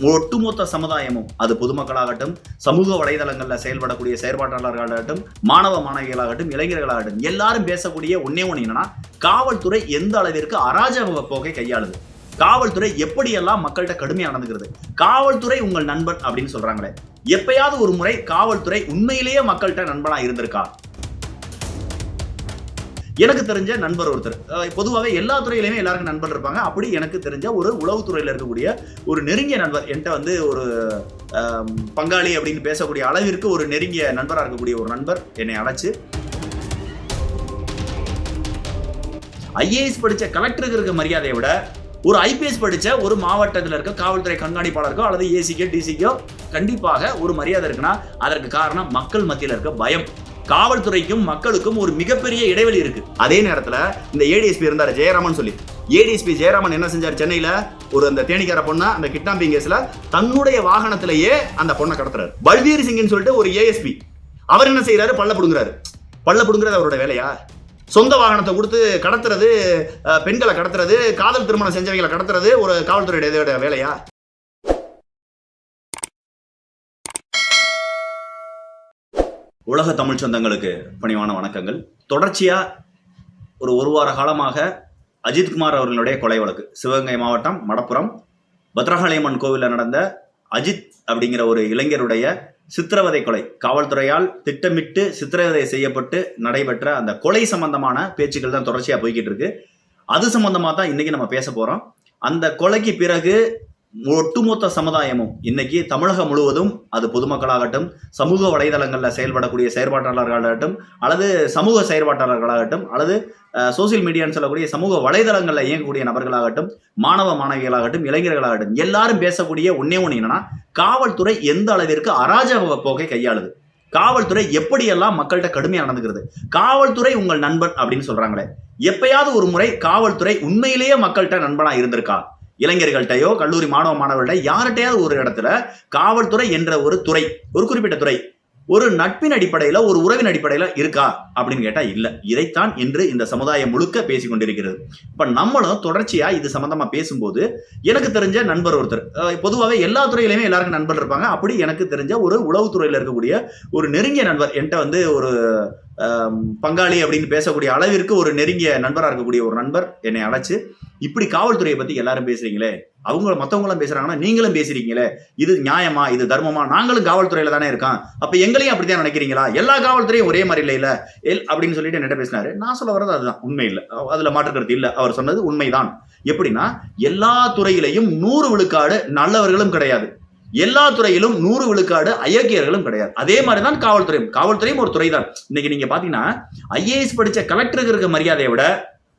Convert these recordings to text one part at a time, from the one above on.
ஒட்டுமொத்த சமுதாயமும் அது பொதுமக்களாகட்டும் சமூக வலைதளங்களில் செயல்படக்கூடிய செயற்பாட்டாளர்களாகட்டும் மாணவ மாணவிகளாகட்டும் இளைஞர்களாகட்டும் எல்லாரும் பேசக்கூடிய ஒன்னே ஒன்று என்னன்னா காவல்துறை எந்த அளவிற்கு அராஜக போக்கை கையாளுது? காவல்துறை எப்படியெல்லாம் மக்கள்கிட்ட கடுமையாக நடந்துக்கிறது? காவல்துறை உங்கள் நண்பன் அப்படின்னு சொல்றாங்களே. எப்பயாவது ஒரு முறை காவல்துறை உண்மையிலேயே மக்கள்கிட்ட நண்பனா இருந்திருக்கா? எனக்கு தெரிஞ்ச நண்பர் ஒருத்தர். பொதுவாகவே எல்லா துறையிலுமே எல்லாருக்கும் நண்பர் இருப்பாங்க. அப்படி எனக்கு தெரிஞ்ச ஒரு உளவுத்துறையில் இருக்கக்கூடிய ஒரு நெருங்கிய நண்பர். என்கிட்ட வந்து ஒரு அஹ், பங்காளி அப்படின்னு பேசக்கூடிய அளவிற்கு ஒரு நெருங்கிய நண்பராக இருக்கக்கூடிய ஒரு நண்பர் என்னை அழைச்சு ஐஏஎஸ் படிச்ச கலெக்டருக்கு இருக்க மரியாதையை விட ஒரு ஐபிஎஸ் படிச்ச ஒரு மாவட்டத்தில் இருக்க காவல்துறை கண்காணிப்பாளருக்கோ அல்லது ஏசிக்கோ டிசிக்கோ கண்டிப்பாக ஒரு மரியாதை இருக்குன்னா அதற்கு காரணம் மக்கள் மத்தியில் இருக்க பயம். காவல்துறைக்கும் மக்களுக்கும் ஒரு மிகப்பெரிய இடைவெளி இருக்கு. அதே நேரத்துல இந்த ஏடிஎஸ்பி இருந்தாரு ஜெயராமன் சொல்லி. ஏடிஎஸ்பி ஜெயராமன் என்ன செஞ்சார் சென்னையில? ஒரு அந்த தேனிக்கார பொண்ணா அந்த கிட்னாப்பிங் கேஸ்ல தன்னுடைய வாகனத்திலேயே அந்த பொண்ணை கடத்துறாரு. பல்வீர் சிங்னு சொல்லிட்டு ஒரு ஏஎஸ்பி அவர் என்ன செய்யறாரு பள்ள புடுங்குறாரு. பள்ள புடுங்குறது அவரோட வேலையா? சொந்த வாகனத்தை கொடுத்து கடத்துறது பெண்களை கடத்துறது காதல் திருமணம் செஞ்சவங்களை கடத்துறது ஒரு காவல்துறையுடைய வேலையா? உலக தமிழ் சொந்தங்களுக்கு பணிவான வணக்கங்கள். தொடர்ச்சியா ஒரு ஒரு வார காலமாக அஜித்குமார் அவர்களுடைய கொலை வழக்கு. சிவகங்கை மாவட்டம் மடப்புறம் பத்ரகாளியம்மன் கோவிலில் நடந்த அஜித் அப்படிங்கிற ஒரு இளைஞருடைய சித்திரவதை கொலை. காவல்துறையால் திட்டமிட்டு சித்திரவதை செய்யப்பட்டு நடைபெற்ற அந்த கொலை சம்பந்தமான பேச்சுக்கள் தான் தொடர்ச்சியா போய்கிட்டு இருக்கு. அது சம்பந்தமா தான் இன்னைக்கு நம்ம பேச போறோம். அந்த கொலைக்கு பிறகு ஒட்டுமொத்த சமுதாயமும் இன்னைக்கு தமிழகம் முழுவதும் அது பொதுமக்களாகட்டும் சமூக வலைதளங்களில் செயல்படக்கூடிய செயற்பாட்டாளர்களாகட்டும் அல்லது சமூக செயற்பாட்டாளர்களாகட்டும் அல்லது சோசியல் மீடியான்னு சொல்லக்கூடிய சமூக வலைதளங்களில் இயங்கக்கூடிய நபர்களாகட்டும் மாணவ மாணவிகளாகட்டும் இளைஞர்களாகட்டும் எல்லாரும் பேசக்கூடிய ஒன்னே ஒன்று என்னன்னா காவல்துறை எந்த அளவிற்கு அராஜக போக்கை கையாளுது? காவல்துறை எப்படியெல்லாம் மக்கள்கிட்ட கடுமையாக நடந்துக்கிறது? காவல்துறை உங்கள் நண்பன் அப்படின்னு சொல்றாங்களே. எப்பயாவது ஒரு முறை காவல்துறை உண்மையிலேயே மக்கள்கிட்ட நண்பனா இருந்திருக்கா? இளைஞர்கள்ட்டையோ கல்லூரி மாணவ மாணவர்கள்ட்ட யார்கிட்டயாவது ஒரு இடத்துல காவல்துறை என்ற ஒரு துறை ஒரு குறிப்பிட்ட துறை ஒரு நட்பின் அடிப்படையில ஒரு உறவின் அடிப்படையில இருக்கா அப்படின்னு கேட்டா இல்ல. இதைத்தான் என்று இந்த சமுதாயம் முழுக்க பேசிக்கொண்டிருக்கிறது. இப்ப நம்மளும் தொடர்ச்சியா இது சம்பந்தமா பேசும்போது எனக்கு தெரிஞ்ச நண்பர் ஒருத்தர் பொதுவாகவே எல்லா துறையிலுமே எல்லாருக்கும் நண்பர் இருப்பாங்க. அப்படி எனக்கு தெரிஞ்ச ஒரு உளவுத்துறையில இருக்கக்கூடிய ஒரு நெருங்கிய நண்பர் என்கிட்ட வந்து ஒரு பங்காளி அப்படின்னு பேசக்கூடிய அளவிற்கு ஒரு நெருங்கிய நண்பராக இருக்கக்கூடிய ஒரு நண்பர் என்னை அழைச்சு இப்படி காவல்துறையை பத்தி எல்லாரும் பேசுறீங்களே? அவங்க மத்தவங்களும் பேசுறாங்கன்னா நீங்களும் பேசுறீங்களே? இது நியாயமா? இது தர்மமா? நாங்களும் காவல்துறையில தானே இருக்கோம். அப்ப எங்களையும் அப்படித்தான் நினைக்கிறீங்களா? எல்லா காவல்துறையும் ஒரே மாதிரி இல்லை இல்ல? எல் அப்படின்னு சொல்லிட்டு என்ன பேசினாரு. நான் சொல்ல வர்றது அதுதான். உண்மை இல்லை. அதுல மாற்றுக்கிறது இல்லை. அவர் சொன்னது உண்மைதான். எப்படின்னா எல்லா துறையிலையும் நூறு விழுக்காடு நல்லவர்களும் கிடையாது. எல்லா துறையிலும் நூறு விழுக்காடு அயோக்கியர்களும் கிடையாது. அதே மாதிரி தான் காவல்துறையும். காவல்துறையும் ஒரு துறை தான் இன்னைக்கு நீங்க பாத்தீங்கன்னா ஐஏஎஸ் படிச்ச கலெக்டருக்கு இருக்க மரியாதையை விட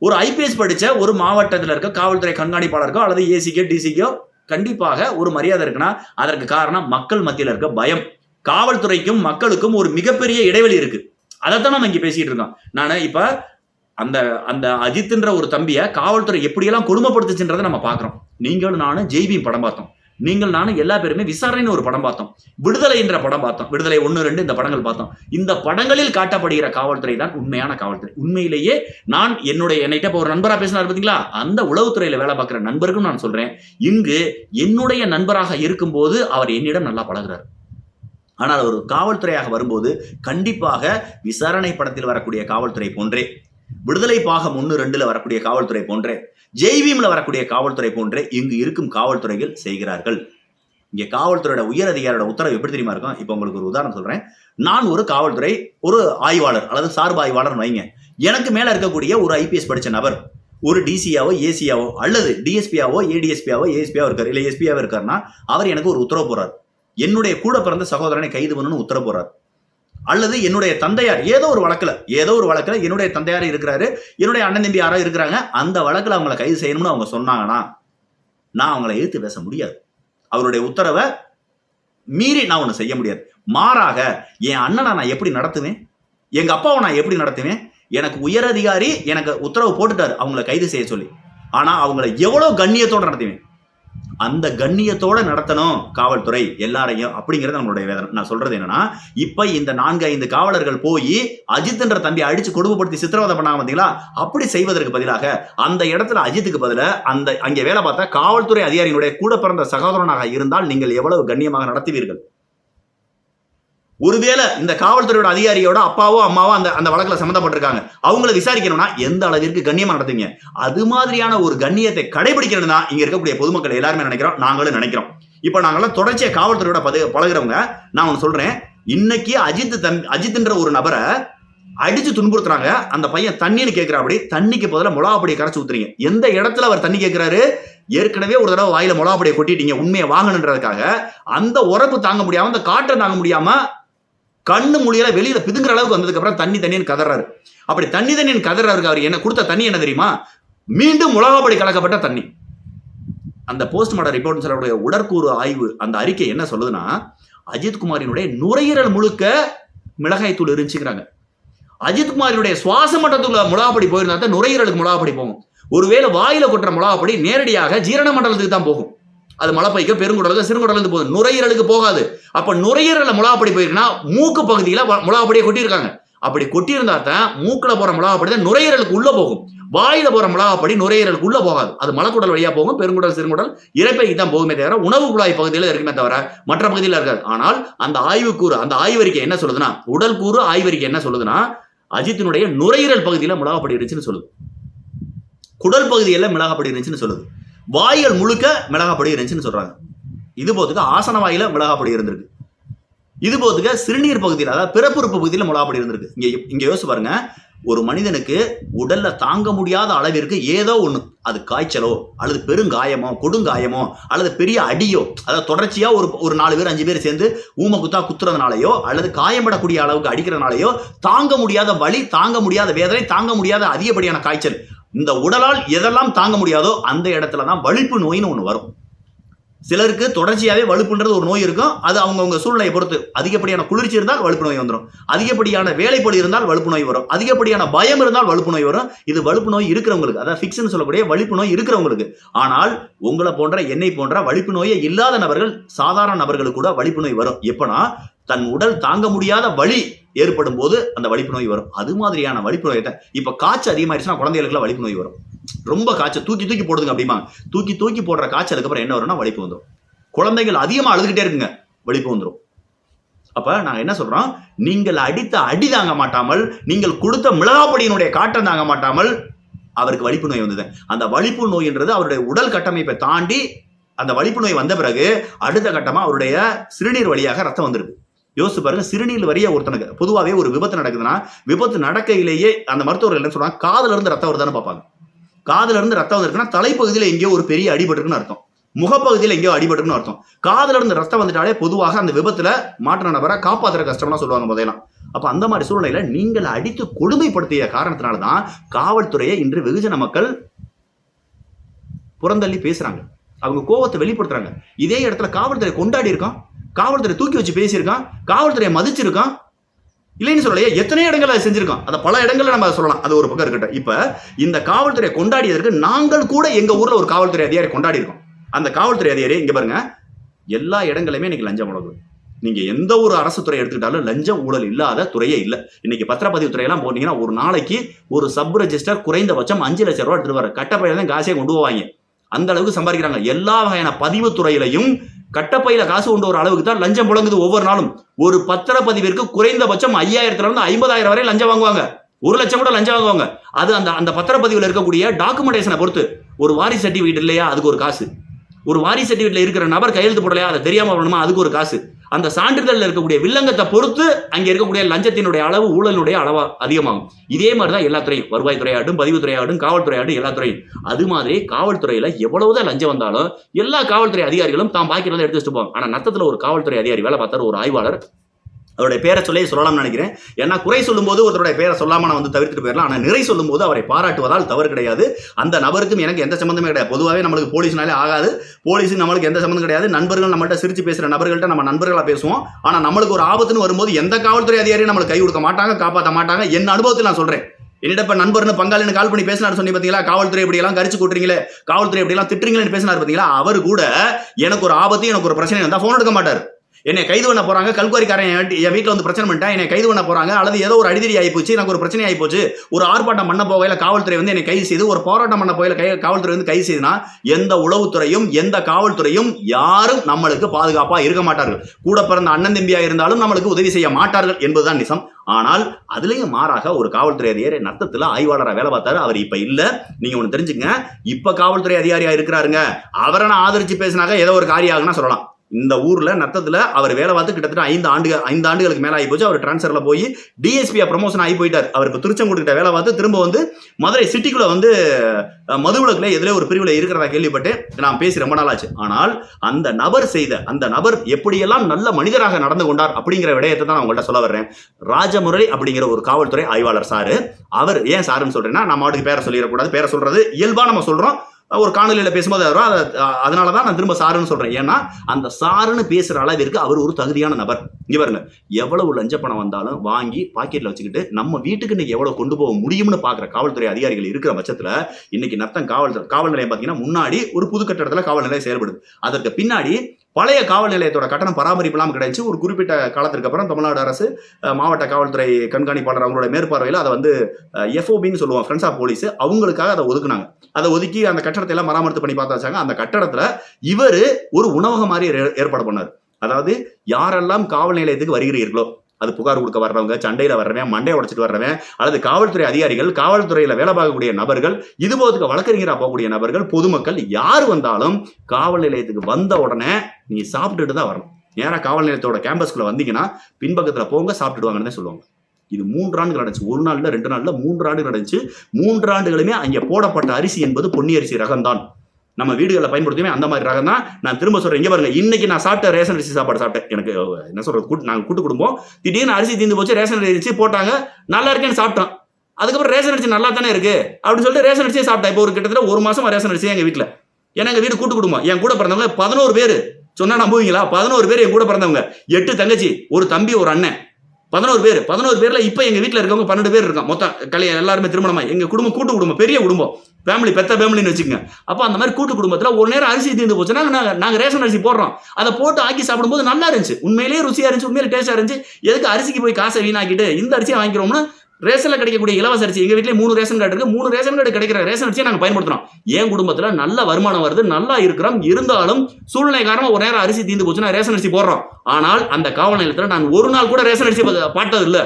ஒரு ஐபிஎஸ் படிச்ச ஒரு மாவட்டத்தில் இருக்க காவல்துறை கண்காணிப்பாளருக்கோ அல்லது ஏசிக்கோ டிசிக்கோ கண்டிப்பாக ஒரு மரியாதை இருக்குன்னா அதற்கு காரணம் மக்கள் மத்தியில் இருக்க பயம். காவல்துறைக்கும் மக்களுக்கும் ஒரு மிகப்பெரிய இடைவெளி இருக்கு. அதைத்தான் நம்ம இங்க பேசிட்டு இருக்கோம். நான் இப்ப அந்த அந்த அஜித்ன்ற ஒரு தம்பியை காவல்துறை எப்படியெல்லாம் கொடுமைப்படுத்துச்சுன்றதை நம்ம பார்க்குறோம் நீங்களும் நானும் ஜெய்பி படம் பார்த்தோம். நீங்கள் நானும் எல்லா பேருமே விசாரணைன்னு ஒரு படம் பார்த்தோம். விடுதலை என்ற படம் பார்த்தோம். விடுதலை ஒன்று ரெண்டு இந்த படங்கள் பார்த்தோம். இந்த படங்களில் காட்டப்படுகிற காவல்துறை தான் உண்மையான காவல்துறை. உண்மையிலேயே நான் என்னுடைய என்னைட்ட இப்போ ஒரு நண்பராக பேசினார் பார்த்தீங்களா அந்த உளவுத்துறையில் வேலை பார்க்குற நண்பருக்கும் நான் சொல்கிறேன் இங்கு என்னுடைய நண்பராக இருக்கும்போது அவர் என்னிடம் நல்லா பழகுறார். ஆனால் ஒரு காவல்துறையாக வரும்போது கண்டிப்பாக விசாரணை படத்தில் வரக்கூடிய காவல்துறை போன்றே விடுதலை பாகம் ஒன்று ரெண்டுல வரக்கூடிய காவல்துறை போன்றே ஜெய்பீம்ல வரக்கூடிய காவல்துறை போன்றே இங்கு இருக்கும் காவல்துறைகள் செய்கிறார்கள். இங்க காவல்துறையோட உயர் அதிகாரியோட உத்தரவு எப்படி தெரியுமா இருக்கும்? இப்போ உங்களுக்கு ஒரு உதாரணம் சொல்றேன். நான் ஒரு காவல்துறை ஒரு ஆய்வாளர் அல்லது சார்பு ஆய்வாளர் வைங்க. எனக்கு மேல இருக்கக்கூடிய ஒரு ஐபிஎஸ் படிச்ச நபர் ஒரு டிசியாவோ ஏசியாவோ அல்லது டிஎஸ்பியாவோ ஏடிஎஸ்பியாவோ ஏஎஸ்பியாவோ இருக்கார். இல்லை எஸ்பியாவோ இருக்காருன்னா அவர் எனக்கு ஒரு உத்தரவு போறார் என்னுடைய கூட பிறந்த சகோதரனை கைது பண்ணணும்னு உத்தரவு போறார் அல்லது என்னுடைய தந்தையார் ஏதோ ஒரு வழக்கில் ஏதோ ஒரு வழக்கில் என்னுடைய தந்தையார் இருக்கிறாரு என்னுடைய அண்ணன் தம்பி யாரோ இருக்கிறாங்க அந்த வழக்கில் அவங்கள கைது செய்யணும்னு அவங்க சொன்னாங்கன்னா நான் அவங்களை எதிர்த்து பேச முடியாது. அவருடைய உத்தரவை மீறி நான் ஒன்று செய்ய முடியாது. மாறாக என் அண்ணனை நான் எப்படி நடத்துவேன்? எங்கள் அப்பாவை நான் எப்படி நடத்துவேன்? எனக்கு உயர் அதிகாரி எனக்கு உத்தரவு போட்டுட்டாரு அவங்கள கைது செய்ய சொல்லி. ஆனால் அவங்கள எவ்வளோ கண்ணியத்தோடு நடத்துவேன்? அந்த கண்ணியத்தோட நடத்தணும் காவல்துறை எல்லாரையும் அப்படிங்கிறது நம்மளுடைய வேதனை. நான் சொல்றது என்னன்னா இப்ப இந்த நான்கு ஐந்து காவலர்கள் போய் அஜித்ன்ற தம்பி அடிச்சு கொடுமைப்படுத்தி சித்திரவதை பண்ணா வந்தீங்களா அப்படி செய்வதற்கு பதிலாக அந்த இடத்துல அஜித்துக்கு பதில அந்த அங்கே வேலை பார்த்தா காவல்துறை அதிகாரிகளுடைய கூட பிறந்த சகோதரனாக இருந்தால் நீங்கள் எவ்வளவு கண்ணியமாக நடத்துவீர்கள்? ஒருவேளை இந்த காவல்துறையோட அதிகாரியோட அப்பாவோ அம்மாவோ அந்த அந்த வழக்குல சம்மந்தப்பட்டிருக்காங்க. அவங்கள விசாரிக்கணும்னா எந்த அளவிற்கு கண்ணியமாக நடத்துங்க அது மாதிரியான ஒரு கண்ணியத்தை கடைபிடிக்கிறது தான் இங்க இருக்கக்கூடிய பொதுமக்கள் எல்லாருமே நினைக்கிறோம்? நாங்களும் நினைக்கிறோம். இப்போ நாங்கெல்லாம் தொடர்ச்சியாக காவல்துறையோட பது பழகுறவங்க நான் ஒன்று சொல்றேன். இன்னைக்கு அஜித் தன் அஜித்ன்ற ஒரு நபரை அடிச்சு துன்புறுத்துறாங்க. அந்த பையன் தண்ணின்னு கேட்கிறாப்படி தண்ணிக்கு பதிலாக மிளகாப்பொடியை கரைச்சி ஊத்துறீங்க. எந்த இடத்துல அவர் தண்ணி கேட்கிறாரு ஏற்கனவே ஒரு தடவை வாயில மிளகாப்பொடியை கொட்டிட்டீங்க. உண்மையை வாங்கணுன்றதுக்காக. அந்த உரப்பு தாங்க முடியாம அந்த காற்றை தாங்க முடியாம கண்ணு மொழியில வெளியில பிதுங்குற அளவுக்கு வந்ததுக்கு அப்புறம் தண்ணி தண்ணின்னு கதறாரு. அப்படி தண்ணி தண்ணின்னு கதறாருக்கு அவர் என்ன கொடுத்த தண்ணி என்ன தெரியுமா? மீண்டும் உலகப்படி கலக்கப்பட்ட தண்ணி. அந்த போஸ்ட்மார்டம் ரிப்போர்ட் சொல்லக்கூடிய உடற்கூறு ஆய்வு அந்த அறிக்கை என்ன சொல்லுதுன்னா அஜித்குமாரினுடைய நுரையீரல் முழுக்க மிளகாய் தூள் இருந்துச்சுங்கிறாங்க அஜித்குமாரினுடைய சுவாச மட்டத்துக்குள்ள மிளகாப்பொடி போயிருந்தா தான் நுரையீரலுக்கு மிளகாப்பொடி போகும். ஒருவேளை வாயில கொட்டுற மிளகாப்பொடி நேரடியாக ஜீரண மண்டலத்துக்கு தான் போகும். அது மலப்பைக்கு பெருங்குடலுக்கு சிறுங்குடலுக்கு போகுது. நுரையீரலுக்கு போகாது. அப்போ நுரையீரலில் மிளகாப்பொடி போயிருக்குன்னா மூக்கு பகுதியில் வ- கொட்டியிருக்காங்க. அப்படி கொட்டியிருந்தா தான் மூக்கில் போகிற மிளகாப்பொடி தான் நுரையீரலுக்கு உள்ளே போகும். வாயில் போகிற மிளகாப்பொடி நுரையீரலுக்கு உள்ளே போகாது. அது மலக்குடல் வழியாக போகும் பெருங்குடல் சிறுங்குடல் இறைப்பைக்கு தான் போகுமே தவிர உணவு குழாய் பகுதியில் இருக்குமே தவிர மற்ற பகுதியில் இருக்காது. ஆனால் அந்த ஆய்வுக்கூறு அந்த ஆய்வறிக்கை என்ன சொல்லுதுன்னா உடல் கூறு ஆய்வறிக்கை என்ன சொல்லுதுன்னா அஜித்தினுடைய நுரையீரல் பகுதியில் மிளகாப்படி இருந்துச்சுன்னு சொல்லுது. குடல் பகுதியில் மிளகாப்படி இருந்துச்சுன்னு சொல்லுது. வாய்கள் முழுக்க மிளகாப்பொடி இருந்துச்சுன்னு சொல்றாங்க. இது போதுக்கு ஆசன வாயில மிளகாப்பொடி இருந்திருக்கு. இது போதுக்கு சிறுநீர் பகுதியில் அதாவது பிறப்புறுப்பு பகுதியில் மிளகாப்பொடி இருந்திருக்கு. இங்க இங்க யோசிச்சு பாருங்க. ஒரு மனிதனுக்கு உடல்ல தாங்க முடியாத அளவிற்கு ஏதோ ஒண்ணு அது காய்ச்சலோ அல்லது பெருங்காயமோ கொடுங்காயமோ அல்லது பெரிய அடியோ அதாவது தொடர்ச்சியா ஒரு ஒரு நாலு பேர் அஞ்சு பேர் சேர்ந்து ஊம குத்தா குத்துறதுனாலயோ அல்லது காயப்படக்கூடிய அளவுக்கு அடிக்கிறதுனாலயோ தாங்க முடியாத வலி தாங்க முடியாத வேதனை தாங்க முடியாத அதிகப்படியான காய்ச்சல். இந்த உடலால் எதெல்லாம் தாங்க முடியாதோ அந்த இடத்துல தான் வலிப்பு நோயின்னு ஒன்று வரும். சிலருக்கு தொடர்ச்சியாகவே வலுப்புன்றது ஒரு நோய் இருக்கும். அது அவங்கவுங்க சூழ்நிலையை பொறுத்து அதிகப்படியான குளிர்ச்சி இருந்தால் வலுப்பு நோய் வந்துடும் அதிகப்படியான வேலைப்பொழி இருந்தால் வலுப்பு நோய் வரும். அதிகப்படியான பயம் இருந்தால் வலுப்பு நோய் வரும். இது வலுப்பு நோய் இருக்கிறவங்களுக்கு அதாவது ஃபிக்ஸ்னு சொல்லக்கூடிய வலிப்பு நோய் இருக்கிறவங்களுக்கு. ஆனால் உங்களை போன்ற என்னை போன்ற வலிப்பு நோயே இல்லாத நபர்கள் சாதாரண நபர்களுக்கு கூட வலிப்பு நோய் வரும். எப்போனா தன் உடல் தாங்க முடியாத வலி ஏற்படும் போது அந்த வலிப்பு நோய் வரும். அது மாதிரியான வலிப்பு நோய் தான் இப்போ காய்ச்சல் அதிகமாயிருச்சுன்னா குழந்தைகளுக்குலாம் வலிப்பு நோய் வரும். ரொம்ப காய்ச்சல். தூக்கி தூக்கி போடுதுங்க அப்படிமா தூக்கி தூக்கி போடுற காய்ச்சல் அதுக்கப்புறம் என்ன வரும்னா வலிப்பு வந்துடும் குழந்தைகள் அதிகமா அழுதுகிட்டே இருக்குங்க. வலிப்பு வந்துடும் அப்ப நாங்க என்ன சொல்றோம்? நீங்கள் அடித்த அடி தாங்க மாட்டாமல் நீங்கள் கொடுத்த மிளகாப்பொடியினுடைய காட்டம் தாங்க மாட்டாமல் அவருக்கு வலிப்பு நோய் வந்தது. அந்த வலிப்பு நோய்ன்றது அவருடைய உடல் கட்டமைப்பை தாண்டி அந்த வலிப்பு நோய் வந்த பிறகு அடுத்த கட்டமா அவருடைய சிறுநீர் வழியாக ரத்தம் வந்திருக்கு யோசிச்சு பாருங்க சிறுநீர் வரிய ஒருத்தனுக்கு. பொதுவாகவே ஒரு விபத்து நடக்குதுன்னா விபத்து நடக்கையிலேயே அந்த மருத்துவர்கள் என்ன சொல்றாங்க காதுல இருந்து ரத்தம் வருதான்னு பார்ப்பாங்க. காதுல இருந்து ரத்தம் வந்திருக்குன்னா தலைப்பகுதியில் எங்கேயோ ஒரு பெரிய அடிபட்டுருக்குன்னு அர்த்தம். முகப்பகுதியில் எங்கேயோ அடிபட்டிருக்குன்னு அர்த்தம். காதுல இருந்து ரத்தம் வந்துட்டாலே பொதுவாக அந்த விபத்துல மாற்ற நபரை காப்பாத்துற கஷ்டம்லாம் சொல்லுவாங்க முதலாம் அப்ப அந்த மாதிரி சூழ்நிலையில நீங்கள் அடித்து கொடுமைப்படுத்திய காரணத்தினால தான் காவல்துறையை இன்று வெகுஜன மக்கள் புறந்தள்ளி பேசுறாங்க. அவங்க கோவத்தை வெளிப்படுத்துறாங்க. இதே இடத்துல காவல்துறை கொண்டாடி இருக்கான் காவல்துறை தூக்கி வச்சு பேசியிருக்கான் காவல்துறையை மதிச்சிருக்கான். இல்லைன்னு சொல்லலையே எத்தனை இடங்கள் அதை செஞ்சிருக்கோம் அதை பல இடங்கள்ல நம்ம சொல்லலாம். அது ஒரு பக்கம் இருக்கட்டும். இப்ப இந்த காவல்துறையை கொண்டாடியதற்கு நாங்கள் கூட எங்க ஊர்ல ஒரு காவல்துறை அதிகாரி கொண்டாடி இருக்கோம் அந்த காவல்துறை அதிகாரி இங்க பாருங்க எல்லா இடங்களையுமே இன்னைக்கு லஞ்சம் உழவு நீங்க எந்த ஒரு அரசு துறை எடுத்துக்கிட்டாலும் லஞ்சம் ஊழல் இல்லாத துறையே இல்லை. இன்னைக்கு பத்திரப்பதிவு துறையெல்லாம் போனீங்கன்னா ஒரு நாளைக்கு ஒரு சப் ரெஜிஸ்டர் குறைந்தபட்சம் அஞ்சு லட்சம் ரூபா எடுத்துட்டு வர கட்டப்பையில தான் காசே கொண்டு போவாங்க. அந்த அளவுக்கு சம்பாதிக்கிறாங்க. எல்லா வகையான பதிவு துறையிலையும் கட்டப்பையில காசு கொண்டு ஒரு அளவுக்கு தான் லஞ்சம் புழங்குது ஒவ்வொரு நாளும். ஒரு பத்திரப்பதிவிற்கு குறைந்தபட்சம் ஐயாயிரத்துல இருந்து ஐம்பதாயிரம் வரை லஞ்சம் வாங்குவாங்க. ஒரு லட்சம் கூட லஞ்சம் வாங்குவாங்க. அது அந்த அந்த பத்திரப்பதிவில் இருக்கக்கூடிய டாக்குமெண்டேஷனை பொறுத்து. ஒரு வாரிசு சர்டிஃபிகேட் இல்லையா அதுக்கு ஒரு காசு. ஒரு வாரி சர்டிஃபிகேட்ல இருக்கிற நபர் கையெழுத்து போடலையா அதை தெரியாம பண்ணணுமா அதுக்கு ஒரு காசு. அந்த சான்றிதழ்ல இருக்கக்கூடிய வில்லங்கத்தை பொறுத்து அங்க இருக்கக்கூடிய லஞ்சத்தினுடைய அளவு ஊழலுடைய அளவா அதிகமாகும். இதே மாதிரி தான் எல்லா துறையும். வருவாய் துறையாகட்டும் பதிவு துறையாகட்டும் காவல்துறையாகட்டும் எல்லா துறையும். அது மாதிரி காவல்துறையில எவ்வளவுதான் லஞ்சம் வந்தாலும் எல்லா காவல்துறை அதிகாரிகளும் தான் பாக்கிறத எடுத்து வச்சுட்டு போவாங்க. ஆனா நத்தத்துல ஒரு காவல்துறை அதிகாரி வேலை பார்த்தார் ஒரு ஆய்வாளர். அவருடைய பேரை சொல்லி சொல்லலாம்னு நினைக்கிறேன். ஏன்னா குறை சொல்லும்போது ஒருத்தருடைய பேரை சொல்லாமல் நான் வந்து தவிர்த்துட்டு போயிடலாம். ஆனால் நிறை சொல்லும்போது அவரை பாராட்டுவதால் தவறு கிடையாது. அந்த நபருக்கும் எனக்கு எந்த சம்மந்தமே கிடையாது. பொதுவாகவே நம்மளுக்கு போலீஸ்னாலே ஆகாது. போலீஸுக்கு நம்மளுக்கு எந்த சம்மந்தம் கிடையாது. நண்பர்கள் நம்மள்ட்ட சிரிச்சு பேசுகிற நபர்கள்ட்ட நம்ம நண்பர்களாக பேசுவோம். ஆனால் நம்மளுக்கு ஒரு ஆபத்துன்னு வரும்போது எந்த காவல்துறை அதிகாரியும் நம்மளுக்கு கை கொடுக்க மாட்டாங்க காப்பாற்ற மாட்டாங்க. என் அனுபவத்தில் நான் சொல்கிறேன் என்னிடப்ப இப்ப நண்பர்னு பங்காளின்னு கால் பண்ணி பேசினாரு சொன்னி பார்த்தீங்களா காவல்துறை இப்படி கரிச்சு கூட்டுறீங்களே காவல்துறை இப்படி திட்டுறீங்களேன்னு பேசினாரு பார்த்தீங்களா அவர் கூட எனக்கு ஒரு ஆபத்து எனக்கு ஒரு பிரச்சனை வந்தால் ஃபோன் எடுக்க மாட்டார். என்னை கைது பண்ண போறாங்க. கல்குவாரிக்காரன் என் வீட்டில் வந்து பிரச்சனை பண்ணிட்டேன். என்னை கைது பண்ண போறாங்க. அல்லது ஏதோ ஒரு அடிதடி ஆகி போச்சு எனக்கு ஒரு பிரச்சனை ஆகி போச்சு ஒரு ஆர்ப்பாட்டம் பண்ண போகையில காவல்துறை வந்து என்னை கைது செய்து ஒரு போராட்டம் பண்ண போகையில கை காவல்துறை வந்து கைது செய்துனா எந்த உளவுத்துறையும் எந்த காவல்துறையும் யாரும் நம்மளுக்கு பாதுகாப்பாக இருக்க மாட்டார்கள். கூட பிறந்த அண்ணன் தம்பியா இருந்தாலும் நம்மளுக்கு உதவி செய்ய மாட்டார்கள் என்பதுதான் நிசம். ஆனால் அதுலேயும் மாறாக ஒரு காவல்துறை அதிகாரி நத்தத்தில் ஆய்வாளராக வேலை பார்த்தாரு. அவர் இப்போ இல்லை. நீங்கள் ஒன்று தெரிஞ்சுங்க இப்போ காவல்துறை அதிகாரியாக இருக்கிறாருங்க. அவரை நான் ஆதரிச்சு பேசினாக்க ஏதோ ஒரு காரியம் சொல்லலாம். இந்த ஊர்ல நத்தத்துல அவர் வேலை பார்த்து கிட்டத்தட்ட ஐந்து ஆண்டு ஐந்து ஆண்டுகளுக்கு மேல ஆகி போச்சு. அவர் டிரான்ஸ்ஃபர்ல போய் டிஎஸ்பியா ப்ரமோஷன் ஆகி போயிட்டார். அவர் இப்ப திருச்செங்கோடு வேலை பார்த்து திரும்ப வந்து மதுரை சிட்டிக்குள்ள வந்து அஹ், மதுவிலக்குல எதிலே ஒரு பிரிவில் இருக்கிறதா கேள்விப்பட்டு நான் பேசி ரொம்ப நாள் ஆச்சு ஆனால் அந்த நபர் செய்த அந்த நபர் எப்படியெல்லாம் நல்ல மனிதராக நடந்து கொண்டார் அப்படிங்கிற விடயத்தை தான் நான் உங்கள்கிட்ட சொல்ல வர்றேன். ராஜமுரளி அப்படிங்கிற ஒரு காவல்துறை ஆய்வாளர் சாரு அவர் ஏன் சாருன்னு சொல்றேன்னா நம்ம மாட்டுக்கு பேரை சொல்லிடக்கூடாது. பேரை சொல்றது இயல்பா நம்ம சொல்றோம். ஒரு காணொலியில் பேசும்போது வரும் அதை அதனால தான் நான் திரும்ப சாருன்னு சொல்கிறேன் ஏன்னா அந்த சாருன்னு பேசுகிற அளவிற்கு அவர் ஒரு தகுதியான நபர். இங்கே பாருங்க எவ்வளவு லஞ்ச பணம் வந்தாலும் வாங்கி பாக்கெட்டில் வச்சுக்கிட்டு நம்ம வீட்டுக்கு இன்னைக்கு எவ்வளோ கொண்டு போக முடியும்னு பார்க்குற காவல்துறை அதிகாரிகள் இருக்கிற பட்சத்தில் இன்னைக்கு நத்தம் காவல் காவல் நிலையம் பார்த்தீங்கன்னா முன்னாடி ஒரு புது கட்டடத்தில் காவல் நிலையம் செயல்படுது. அதற்கு பின்னாடி பழைய காவல் நிலையத்தோட கட்டணம் பராமரிப்பு இல்லாமல் கிடைச்சு ஒரு குறிப்பிட்ட காலத்திற்கு அப்புறம் தமிழ்நாடு அரசு மாவட்ட காவல்துறை கண்காணிப்பாளர் அவங்களோட மேற்பார்வையில் அதை வந்து எஃப்ஓபின்னு சொல்லுவோம் ஃப்ரெண்ட்ஸ் ஆஃப் போலீஸ் அவங்களுக்காக அதை ஒதுக்குனாங்க. அதை ஒதுக்கி அந்த கட்டடத்தை எல்லாம் மராமத்து பண்ணி பார்த்தாச்சாங்க அந்த கட்டடத்துல இவர் ஒரு உணவகம் மாதிரி ஏற்பாடு பண்ணார். அதாவது யாரெல்லாம் காவல் நிலையத்துக்கு வருகிறீர்களோ அது புகார் கொடுக்க வர்றவங்க சண்டையில வர்றவன் மண்டையை உடைச்சிட்டு வர்றவன் அல்லது காவல்துறை அதிகாரிகள் காவல்துறையில வேலை பார்க்கக்கூடிய நபர்கள் இது போதுக்கு போகக்கூடிய நபர்கள் பொதுமக்கள் யார் வந்தாலும் காவல் நிலையத்துக்கு வந்த உடனே நீ சாப்பிட்டுட்டு தான் வரணும். நேராக காவல் நிலையத்தோட கேம்பஸ்க்குள்ள வந்தீங்கன்னா பின்பக்கத்தில் போங்க சாப்பிட்டுடுவாங்கன்னு தான் சொல்லுவாங்க. இது மூன்று ஆண்டுகள் நடந்துச்சு. ஒரு நாளில் ரெண்டு நாளில் மூன்று ஆண்டுகள் நடந்துச்சு. மூன்று ஆண்டுகளுமே அங்கே போடப்பட்ட அரிசி என்பது பொன்னி அரிசி ரகம்தான். நம்ம வீடுகளில் பயன்படுத்துமே அந்த மாதிரி ரகம் தான். நான் திரும்ப சொல்றேன் இங்கே பாருங்க இன்னைக்கு நான் சாப்பிட்ட ரேஷன் அரிசி சாப்பாடு சாப்பிட்டேன். எனக்கு என்ன சொல்றது கூட்டு நாங்கள் கூட்டு குடும்பம். திடீர்னு அரிசி தீர்ந்து போச்சு ரேஷன் அரிசி போட்டாங்க நல்லா இருக்கேன்னு சாப்பிட்டோம். அதுக்கப்புறம் ரேஷன் அரிசி நல்லா தானே இருக்கு? அப்படின்னு சொல்லிட்டு ரேஷன் அரிசியை சாப்பிட்டேன் இப்போ ஒரு கிட்டத்தட்ட ஒரு மாதம் ரேஷன் அரிசி எங்கள் வீட்டில் ஏன்னா எங்கள் வீடு கூட்டு குடும்பம். என் கூட பிறந்தவங்க பதினோரு பேர். சொன்னா நம்புவீங்களா? பதினோரு பேர் என் கூட பிறந்தவங்க. எட்டு தங்கச்சி ஒரு தம்பி ஒரு அண்ணன். பதினோரு பேர் பதினோரு பேர்ல இப்போ எங்க வீட்டில் இருக்கவங்க பன்னெண்டு பேர் இருக்கான் மொத்தம் கல்யாணம் எல்லாருமே திருமணமாக எங்க குடும்பம் கூட்டு குடும்பம் பெரிய குடும்பம். ஃபேமிலி பெத்த ஃபேமிலின்னு வச்சுக்கோங்க. அப்போ அந்த மாதிரி கூட்டு குடும்பத்தில் ஒரு நேரம் அரிசி தீர்ந்து போச்சுன்னா நாங்கள் நாங்கள் ரேஷன் அரிசி போடுறோம். அதை போட்டு ஆக்கி சாப்பிடும்போது நல்லா இருந்துச்சு. உண்மையிலேயே ருசியாக இருந்துச்சு உண்மையிலே டேஸ்ட்டாக இருந்துச்சு. எதுக்கு அரிசிக்கு போய் காசை வீணாக்கிட்டு இந்த அரிசியை வாங்கிக்கிறோம்னு ரேஷனில் கிடைக்கக்கூடிய இலவச அரிசி எங்கள் வீட்டிலே மூணு ரேஷன் கார்டு இருக்குது மூணு ரேஷன் கார்டு கிடைக்கிற ரேஷன் அரிசியை நாங்கள் பயன்படுத்துறோம். என் குடும்பத்தில் நல்ல வருமானம் வருது நல்லா இருக்கிறோம் இருந்தாலும் சூழ்நிலை காரணமாக ஒரு நேரம் அரிசி தீர்ந்து போச்சுன்னா ரேஷன் அரிசி போடுறோம். ஆனால் அந்த காவல் நிலையத்தில் நான் ஒரு நாள் கூட ரேஷன் அரிசி பார்த்தது இல்லை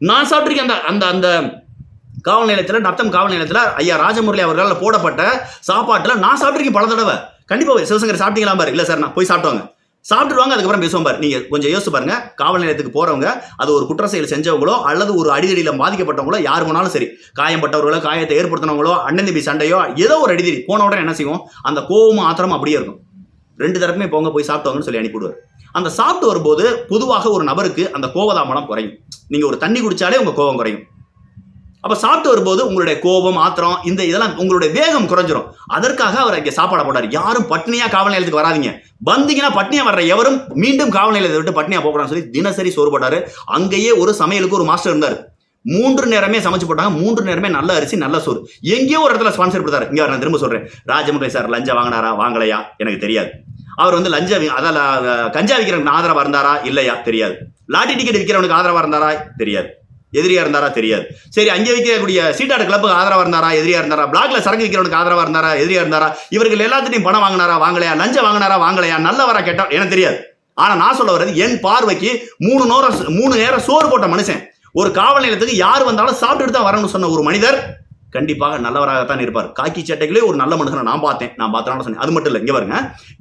நான் சாப்பிட்ருக்கேன் அந்த அந்த அந்த காவல் நிலையத்தில் நத்தம் காவல் நிலையத்தில் ஐயா ராஜமுரளி அவர்களால் போடப்பட்ட சாப்பாட்டில் நான் சாப்பிட்ருக்கேன் பல தடவை. கண்டிப்பாக சிவசங்கர் சாப்பிட்டீங்களா பாரு இல்லை சார் நான் போய் சாப்பிட்டுவாங்க சாப்பிட்டுருவாங்க அதுக்கப்புறம் பேசுவோம் பாரு. நீங்கள் கொஞ்சம் யோசிச்சு பாருங்க. காவல் நிலையத்துக்கு போகிறவங்க அது ஒரு குற்ற செயல் செஞ்சவங்களோ அல்லது ஒரு அடிதடியில் பாதிக்கப்பட்டவங்களோ யார் போனாலும் சரி. காயப்பட்டவர்களோ காயத்தை ஏற்படுத்தினவங்களோ அண்ணன் தம்பி சண்டையோ ஏதோ ஒரு அடிதடி போன உடனே என்ன செய்வோம்? அந்த கோவமும் ஆத்திரமும் அப்படியே இருக்கும். ரெண்டு தரப்புமே போங்க போய் சாப்பிட்டவங்கன்னு சொல்லி அனுப்பிவிடுவார். அந்த சாப்பிட்டு வரும்போது பொதுவாக ஒரு நபருக்கு அந்த கோவதாமலம் குறையும். நீங்கள் ஒரு தண்ணி குடித்தாலே உங்கள் கோவம் குறையும். அப்போ சாப்பிட்டு வரும்போது உங்களுடைய கோபம் ஆத்திரம் இந்த இதெல்லாம் உங்களுடைய வேகம் குறைஞ்சிரும். அதற்காக அவர் இங்கே சாப்பாடு போட்டார். யாரும் பட்னியா காவல் நிலையத்துக்கு வராதீங்க. வந்தீங்கன்னா பட்னியா வர்ற எவரும் மீண்டும் காவல் நிலையத்தை விட்டு பட்னியா போகக்கூடாதுன்னு சொல்லி தினசரி சோறு போட்டாரு. அங்கேயே ஒரு சமையலுக்கு ஒரு மாஸ்டர் இருந்தார். மூன்று நேரமே சமைச்சு போட்டாங்க. மூன்று நேரமே நல்ல அரிசி நல்ல சோறு. எங்கேயோ ஒரு இடத்துல ஸ்பான்சர் கொடுத்தாரு. இங்கே நான் திரும்ப சொல்றேன். ராஜமுறை சார் லஞ்சம் வாங்கினாரா வாங்கலையா? எனக்கு தெரியாது. அவர் வந்து லஞ்ச அதான் கஞ்சா விற்கிறவனுக்கு ஆதரவா இருந்தாரா இல்லையா? தெரியாது. லாட்டி டிக்கெட் விற்கிறவனுக்கு ஆதரவாக இருந்தாரா? தெரியாது. எதிரியா இருந்தாரா தெரியாது. சரி அங்கே வைக்கக்கூடிய சீட்டாடு கிளப்புக்கு ஆதரவாக இருந்தாரா எதிரியா இருந்தாரா பிளாக்ல சரக்கு விற்கிறவனுக்கு ஆதரவாக இருந்தாரா எதிரியா இருந்தாரா இவர்கள் எல்லாத்துட்டையும் பணம் வாங்கினாரா வாங்கலையா லஞ்சம் வாங்கினாரா வாங்கலையா நல்லவரா கேட்டா எனக்கு தெரியாது. ஆனா நான் சொல்ல வர்றது என் பார்வைக்கு மூணு நேரம் மூணு நேரம் சோறு போட்ட மனுஷன் ஒரு காவல் நிலையத்துக்கு யார் வந்தாலும் சாப்பிட்டுட்டு தான் வரணும்னு சொன்ன ஒரு மனிதர் கண்டிப்பாக நல்லவராகத்தான் இருப்பார். காக்கி சட்டைகளே ஒரு நல்ல மனுஷனை நான் பார்த்தேன் நான் பார்த்தனால சொன்னேன். அது மட்டும் இல்லை இங்கே வருங்க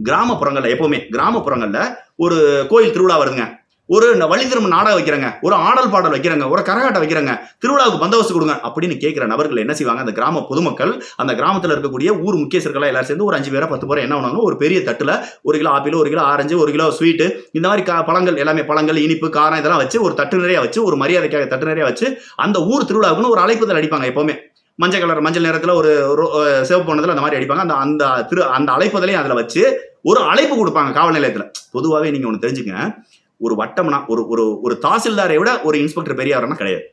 கிராமப்புறங்களில் எப்போவுமே கிராமப்புறங்களில் ஒரு கோயில் திருவிழா வருதுங்க. ஒரு இந்த திரும்ப நாடகம் வைக்கிறாங்க. ஒரு ஆடல் பாடல் வைக்கிறாங்க. ஒரு கரகாட்டம் வைக்கிறாங்க. திருவிழாவுக்கு பந்தோபஸ்து கொடுங்க. அப்படின்னு கேட்குற நபர்கள் என்ன செய்வாங்க? அந்த கிராம பொதுமக்கள் அந்த கிராமத்தில் இருக்கக்கூடிய ஊர் முக்கியஸ்தர்களாக எல்லாரும் சேர்ந்து ஒரு அஞ்சு பேரை பத்து பேரை என்ன பண்ணுவாங்க ஒரு பெரிய தட்டில் ஒரு கிலோ ஆப்பிள் ஒரு கிலோ ஆரஞ்சு ஒரு கிலோ ஸ்வீட்டு இந்த மாதிரி கா- பழங்கள் எல்லாமே பழங்கள் இனிப்பு காரம் இதெல்லாம் வச்சு ஒரு தட்டு நிறையா வச்சு ஒரு மரியாதைக்காக தட்டு நிறையா வச்சு அந்த ஊர் திருவிழாவுக்குன்னு ஒரு அழைப்புதல் அடிப்பாங்க எப்போவுமே. மஞ்சள் கலர் மஞ்சள் நேரத்தில் ஒரு ரோ- சிவப்பு போனதில் அந்த மாதிரி அடிப்பாங்க. அந்த அந்த திரு அந்த அழைப்புதலையும் அதில் வச்சு ஒரு அழைப்பு கொடுப்பாங்க காவல் நிலையத்தில். பொதுவாகவே நீங்கள் ஒன்று தெரிஞ்சுங்க ஒரு வட்டம்னா ஒரு ஒரு ஒரு தாசில்தாரை விட ஒரு இன்ஸ்பெக்டர் பெரியவரனா கிடையாது.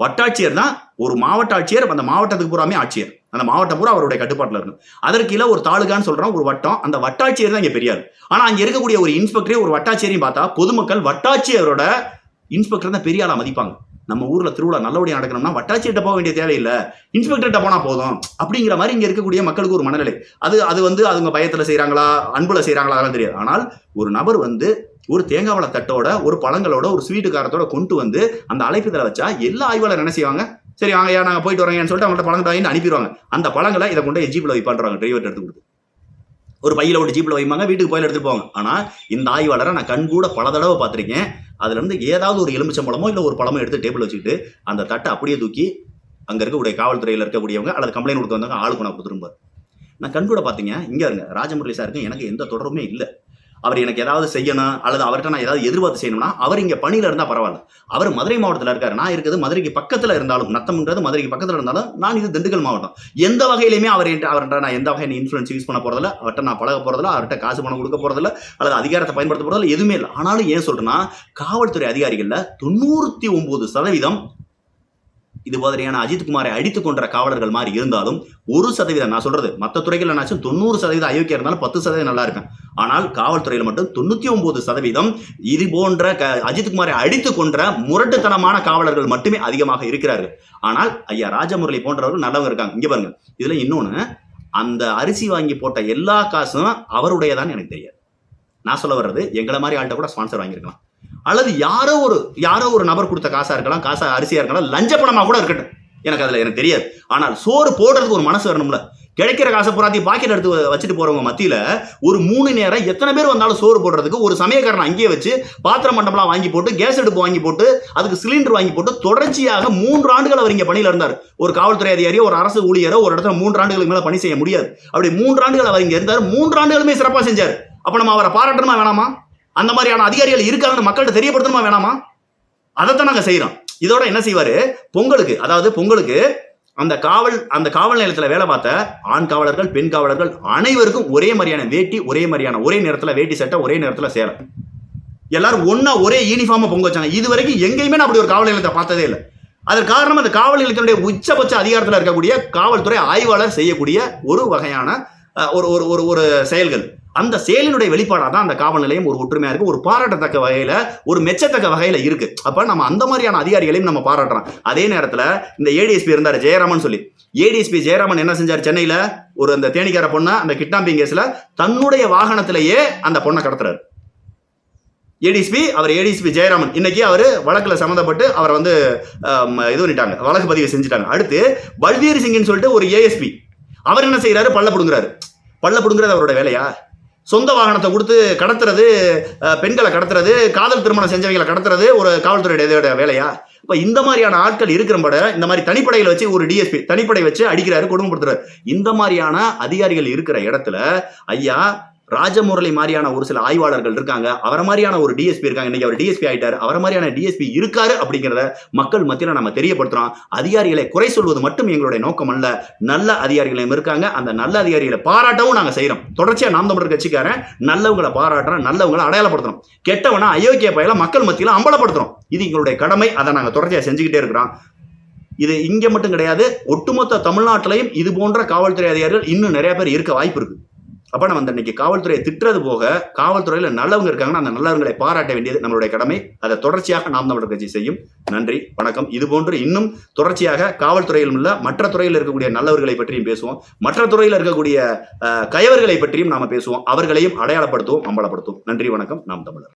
வட்டாட்சியர் தான் ஒரு மாவட்ட ஆட்சியர் அந்த மாவட்டத்துக்கு பூராமே ஆட்சியர். அந்த மாவட்டம் பூரா அவருடைய கட்டுப்பாட்டில் இருக்கும் அதற்கு கீழே ஒரு தாலுகான்னு சொல்றோம் ஒரு வட்டம். அந்த வட்டாட்சியர் தான் இங்கே பெரியார். ஆனால் அங்கே இருக்கக்கூடிய ஒரு இன்ஸ்பெக்டரே ஒரு வட்டாட்சியரையும் பார்த்தா பொதுமக்கள் வட்டாட்சியரோட இன்ஸ்பெக்டர் தான் பெரியாரா மதிப்பாங்க. நம்ம ஊர்ல திருவிழா நல்லபடியாக நடக்கணும்னா வட்டாட்சியிட்ட போக வேண்டிய தேவையில்லை. இன்ஸ்பெக்டர்கிட்ட போனா போதும். அப்படிங்கிற மாதிரி இங்க இருக்கக்கூடிய மக்களுக்கு ஒரு மனநிலை. அது அது வந்து அவங்க பயத்துல செய்கிறாங்களா அன்புல செய்றாங்களா அதெல்லாம் தெரியாது. ஆனால் ஒரு நபர் வந்து ஒரு தேங்காய் வள தட்டோட ஒரு பழங்களோட ஒரு ஸ்வீட்டு காரத்தோட கொண்டு வந்து அந்த அழைப்புதல வச்சா எல்லா ஆய்வாளர் என்ன செய்வாங்க? சரி வாங்க ஏன் நாங்க போயிட்டு வரோங்கன்னு சொல்லிட்டு அவங்கள்ட்ட பழங்கிட்ட வாங்கி அனுப்பிடுவாங்க. அந்த பழங்களை இதை கொண்டு ஜீப்ல வைப்பான்றாங்க டிரைவர் எடுத்து கொடுத்து. ஒரு பையில ஒரு ஜீப்ல வைப்பாங்க வீட்டுக்கு போயில எடுத்துட்டு போவாங்க. ஆனா இந்த ஆய்வாளரை நான் கண் கூட பல தடவை பார்த்துருக்கேன். அதுல இருந்து ஏதாவது ஒரு எலுமிச்சம்பழமோ இல்ல ஒரு பழமோ எடுத்து டேபிள் வச்சுக்கிட்டு அந்த தட்டை அப்படியே தூக்கி அங்க இருக்கக்கூடிய காவல்துறையில இருக்கக்கூடியவங்க அல்லது கம்ப்ளைண்ட் கொடுத்து வந்தவங்க ஆளுக்கு நான் கொடுத்துருப்பார் நான் கண் கூட பாத்தீங்க இங்க இருங்க. ராஜமுரளி சாருக்கு எனக்கு எந்த தொடர்புமே இல்லை. அவர் எனக்கு ஏதாவது செய்யணும் அல்லது அவர்கிட்ட நான் ஏதாவது எதிர்பார்த்து செய்யணும்னா அவர் இங்கே பணியில் இருந்தால் பரவாயில்ல. அவர் மதுரை மாவட்டத்தில் இருக்கார். நான் இருக்கிறது மதுரைக்கு பக்கத்தில் இருந்தாலும் நத்தம்ன்றது மதுரைக்கு பக்கத்தில் இருந்தாலும் நான் இது திண்டுக்கல் மாவட்டம். எந்த வகையிலுமே அவர் என்கிட்ட- அவர்கிட்ட நான் எந்த வகையான இன்ஃபுளுன்ஸ் யூஸ் பண்ண போகிறதில்ல அவர்கிட்ட நான் பழக போகிறதில்ல அவர்கிட்ட காசு பணம் கொடுக்க போகிறதில்ல அல்லது அதிகாரத்தை பயன்படுத்த போகிறதில்ல எதுவுமே இல்லை. ஆனாலும் ஏன் சொல்கிறேன்னா காவல்துறை அதிகாரிகளில் தொண்ணூற்றி ஒம்பது சதவீதம் இது மாதிரியான அஜித்குமாரை அடித்து கொன்ற காவலர்கள் மாதிரி இருந்தாலும் ஒரு சதவீதம் நான் சொல்றது மற்ற துறைகள் என்னாச்சும் தொண்ணூறு சதவீதம் அயோக்கியா இருந்தாலும் பத்து சதவீதம் நல்லா இருப்பேன். ஆனால் காவல்துறையில் மட்டும் தொண்ணூத்தி ஒன்பது சதவீதம் இது போன்ற க அஜித்குமாரை அடித்துக் கொன்ற முரட்டுத்தனமான காவலர்கள் மட்டுமே அதிகமாக இருக்கிறார்கள். ஆனால் ஐயா ராஜமுரளி போன்றவர்கள் நல்லவங்க இருக்காங்க. இங்கே பாருங்க. இதுல இன்னொன்னு அந்த அரிசி வாங்கி போட்ட எல்லா காசும் அவருடையதான் எனக்கு தெரியாது. நான் சொல்ல வர்றது எங்களை மாதிரி ஆள்கிட்ட கூட ஸ்பான்சர் வாங்கியிருக்கலாம். அல்லது யாரோ ஒரு யாரோ ஒரு நபர் கொடுத்த காசா இருக்கலாம் காசா அரிசியாக இருக்கலாம் லஞ்ச பணமாக கூட இருக்கட்டும். எனக்கு அதில் எனக்கு தெரியாது. ஆனால் சோறு போடுறதுக்கு ஒரு மனசு வரணும்ல. கிடைக்கிற காசை பூராத்தையும் பாக்கெட் எடுத்து வச்சுட்டு போறவங்க மத்தியில் ஒரு மூணு நேரம் எத்தனை பேர் வந்தாலும் சோறு போடுறதுக்கு ஒரு சமயக்காரன் அங்கேயே வச்சு பாத்திரம் மண்டபம்லாம் வாங்கி போட்டு கேஸ் அடுப்பு வாங்கி போட்டு அதுக்கு சிலிண்டர் வாங்கி போட்டு தொடர்ச்சியாக மூன்று ஆண்டுகள் அவர் இங்கே பணியில் இருந்தார். ஒரு காவல்துறை அதிகாரியோ ஒரு அரசு ஊழியரோ ஒரு இடத்துல மூன்று ஆண்டுகளுக்கு மேலே பணி செய்ய முடியாது. அப்படி மூன்று ஆண்டுகள் அவர் இங்கே இருந்தார். மூன்று ஆண்டுகளுமே சிறப்பாக செஞ்சார். அப்போ நம்ம அவரை பாராட்டணுமா வேணாமா? அந்த மாதிரியான அதிகாரிகள் இருக்காங்கன்னு மக்கள்கிட்ட தெரியப்படுத்தணுமா வேணாமா? அதைத்தான் நாங்கள் செய்கிறோம் இதோட என்ன செய்வார்? பொங்கலுக்கு அதாவது பொங்கலுக்கு அந்த காவல் அந்த காவல் நிலையத்தில் வேலை பார்த்த ஆண் காவலர்கள் பெண் காவலர்கள் அனைவருக்கும் ஒரே மாதிரியான வேட்டி ஒரே மாதிரியான ஒரே நேரத்தில் வேட்டி சட்டை ஒரே நேரத்தில் சேலை. எல்லாரும் ஒன்றா ஒரே யூனிஃபார்மை பொங்க வச்சாங்க. இது வரைக்கும் எங்கேயுமே நான் அப்படி ஒரு காவல் நிலையத்தை பார்த்ததே இல்லை. அதற்கு காரணம் அந்த காவல் நிலையத்தினுடைய உச்சபட்ச அதிகாரத்தில் இருக்கக்கூடிய காவல்துறை ஆய்வாளர் செய்யக்கூடிய ஒரு வகையான ஒரு ஒரு ஒரு ஒரு செயல்கள். அந்த செயலினுடைய வெளிப்பாடாக தான் அந்த காவல் நிலையம் ஒரு ஒற்றுமையாக இருக்கு ஒரு பாராட்டத்தக்க வகையில் ஒரு மெச்சத்தக்க வகையில் இருக்குது அப்போ நம்ம அந்த மாதிரியான அதிகாரிகளையும் நம்ம பாராட்டுறோம். அதே நேரத்தில் இந்த ஏடிஎஸ்பி இருந்தார் ஜெயராமன் சொல்லி. ஏடிஎஸ்பி ஜெயராமன் என்ன செஞ்சார் சென்னையில்? ஒரு அந்த தேனிக்கார பொண்ணை அந்த கிட்னாப்பிங் கேஸ்ல தன்னுடைய வாகனத்திலேயே அந்த பொண்ணை கடத்துறாரு. ஏடிஎஸ்பி அவர் ஏடிஎஸ்பி ஜெயராமன். இன்னைக்கு அவர் வழக்கில் சம்மந்தப்பட்டு அவரை வந்து இது பண்ணிட்டாங்க வழக்கு பதிவு செஞ்சுட்டாங்க. அடுத்து பல்வீர் சிங்கின்னு சொல்லிட்டு ஒரு ஏஎஸ்பி அவர் என்ன செய்கிறாரு பல்ல பிடுங்குறாரு. பள்ள பிடுங்குறது அவரோட வேலையா? சொந்த வாகனத்தை கொடுத்து கடத்துறது பெண்களை கடத்துறது காதல் திருமணம் செஞ்சவங்களை கடத்துறது ஒரு காவல்துறையோட வேலையா? இப்போ இந்த மாதிரியான ஆட்கள் இருக்கிறபட இந்த மாதிரி தனிப்படையில் வச்சு ஒரு டிஎஸ்பி தனிப்படை வச்சு அடிக்கிறாரு கொடுமைப்படுத்துறாரு. இந்த மாதிரியான அதிகாரிகள் இருக்கிற இடத்துல ஐயா ராஜமுரளி மாதிரியான ஒரு சில ஆய்வாளர்கள் இருக்காங்க. அவரை மாதிரியான ஒரு டிஎஸ்பி இருக்காங்க. இன்னைக்கு அவர் டிஎஸ்பி ஆயிட்டார். அவரை மாதிரியான டிஎஸ்பி இருக்காரு அப்படிங்கிறத மக்கள் மத்தியில் நம்ம தெரியப்படுத்துறோம். அதிகாரிகளை குறை சொல்வது மட்டும் எங்களுடைய நோக்கம் அல்ல. நல்ல அதிகாரிகளையும் இருக்காங்க. அந்த நல்ல அதிகாரிகளை பாராட்டவும் நாங்கள் செய்கிறோம் தொடர்ச்சியாக நாம் தமிழர் கட்சிக்காரன் நல்லவங்களை பாராட்டுறோம் நல்லவங்களை அடையாளப்படுத்துறோம் கெட்டவனா அயோக்கிய பயில மக்கள் மத்தியில் அம்பலப்படுத்துறோம். இது எங்களுடைய கடமை. அதை நாங்கள் தொடர்ச்சியாக செஞ்சுக்கிட்டே இருக்கிறோம். இது இங்கே மட்டும் கிடையாது. ஒட்டுமொத்த தமிழ்நாட்டிலையும் இது போன்ற காவல்துறை அதிகாரிகள் இன்னும் நிறைய பேர் இருக்க வாய்ப்பு இருக்குது அப்ப நம்ம அந்த இன்னைக்கு காவல்துறையை திட்டுறது போக காவல்துறையில நல்லவங்க இருக்காங்கன்னா அந்த நல்லவங்களை பாராட்ட வேண்டியது நம்மளுடைய கடமை. அதை தொடர்ச்சியாக நாம் தமிழர் கட்சி செய்யும். நன்றி வணக்கம். இது போன்று இன்னும் தொடர்ச்சியாக காவல்துறையிலும் உள்ள மற்ற துறையில் இருக்கக்கூடிய நல்லவர்களை பற்றியும் பேசுவோம். மற்ற துறையில் இருக்கக்கூடிய கயவர்களை பற்றியும் நாம பேசுவோம். அவர்களையும் அடையாளப்படுத்துவோம் அம்பலப்படுத்துவோம். நன்றி வணக்கம். நாம் தமிழர்.